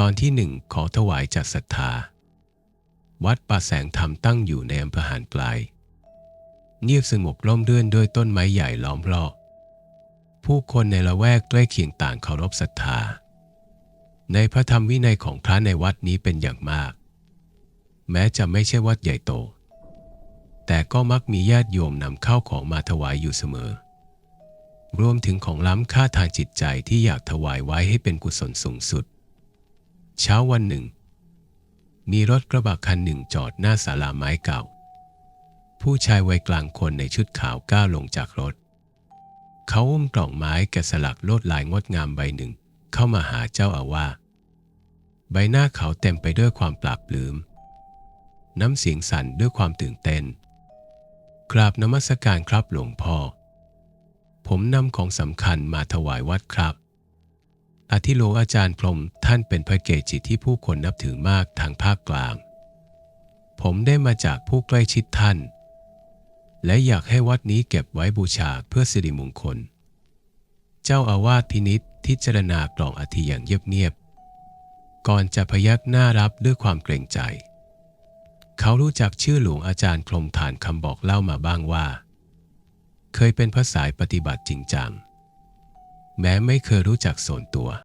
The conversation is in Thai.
ตอนที่หนึ่งขอถวายจัดศรัทธา วัดป่าแสงธรรมตั้งอยู่ในอำเภอหานปลาย เงียบสงบร่มรื่นด้วยต้นไม้ใหญ่ล้อมรอบ ผู้คนในละแวกใกล้เคียงต่างเคารพศรัทธา ในพระธรรมวินัยของพระในวัดนี้เป็นอย่างมาก แม้จะไม่ใช่วัดใหญ่โต แต่ก็มักมีญาติโยมนำข้าวของมาถวายอยู่เสมอ รวมถึงของล้ำค่าทางจิตใจที่อยากถวายไว้ให้เป็นกุศลสูงสุด เช้าวันหนึ่ง มีรถกระบะคันหนึ่งจอดหน้าศาลาไม้เก่า ผู้ชายวัยกลางคนในชุดขาวก้าวลงจากรถ เขาอุ้มกล่องไม้แกะสลักลวดลายงดงามใบหนึ่งเข้ามาหาเจ้าอาวาสใบหน้าเขาเต็มไปด้วยความปราบปลื้มน้ำเสียงสั่นด้วยความตื่นเต้นกราบนมัสการครับหลวงพ่อ ผมนำของสำคัญมาถวายวัดครับ อธิโลอาจารย์พรมท่านเป็นพระเกจิที่ผู้คนนับถือมากทางภาคกลาง ผมได้มาจากผู้ใกล้ชิดท่าน และอยากให้วัดนี้เก็บไว้บูชาเพื่อสิริมงคล เจ้าอาวาสพินิษพิจารณากล่องอธิอย่างเงียบๆก่อนจะพยักหน้ารับด้วยความเกรงใจ เขารู้จักชื่อหลวงอาจารย์พรมฐานคำบอกเล่ามาบ้างว่า เคยเป็นพระสายปฏิบัติจริงจังแม้ไม่เคยรู้จักส่วนตัว